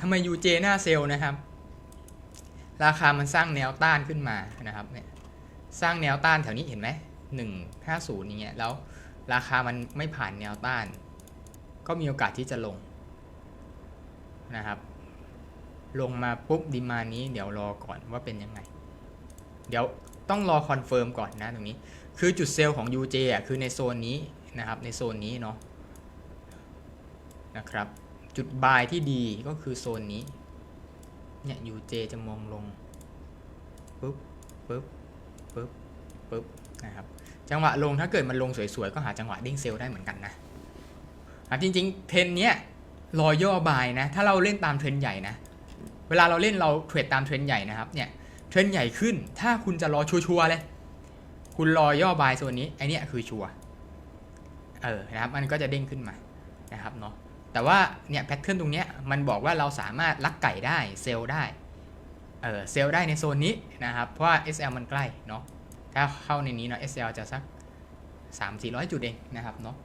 ทำไม UJ หน้าเซลล์นะครับ ราคามันสร้างแนวต้านขึ้นมานะครับเนี่ยสร้างแนวต้านแถวนี้เห็นไหมหนึ่งห้าศูนย์อย่างเงี้ยแล้วราคามันไม่ผ่านแนวต้าน ก็มีโอกาสที่จะลงนะครับ ลงมาปุ๊บดีมานี้เดี๋ยวรอก่อนว่าเป็นยังไง เดี๋ยวต้องรอคอนเฟิร์มก่อนนะตรงนี้ คือจุดเซลล์ของ UJ อะคือในโซนนี้นะครับในโซนนี้เนาะนะครับ จุดบายที่ดีก็คือโซนนี้ เนี่ย UJ จะมองลงปุ๊บปุ๊บปุ๊บปุ๊บนะครับ จังหวะลงถ้าเกิดมันลงสวยๆ ก็หาจังหวะเด้งเซลล์ได้เหมือนกันนะจริงๆ เทรนเนี้ยรอย่อบายนะ ถ้าเราเล่นตามเทรนใหญ่นะ เวลาเราเล่นเราเทรดตามเทรนใหญ่นะครับ เนี่ย เทรนใหญ่ขึ้น ถ้าคุณจะรอชัวร์ๆเลย คุณรอย่อบายโซนนี้ ไอเนี้ยคือชัวร์ เออ นะครับ มันก็จะเด้งขึ้นมา นะครับเนาะ แต่ว่าเนี่ยแพทเทิร์นตรงเนี้ยมันบอกว่าเราสามารถลักไก่ได้เซลล์ได้เออเซลล์ได้ในโซนนี้นะครับ เพราะว่า SL มันใกล้เนาะถ้าเข้าในนี้เนาะ SL จะสัก 3 400 จุดเองนะครับเนาะ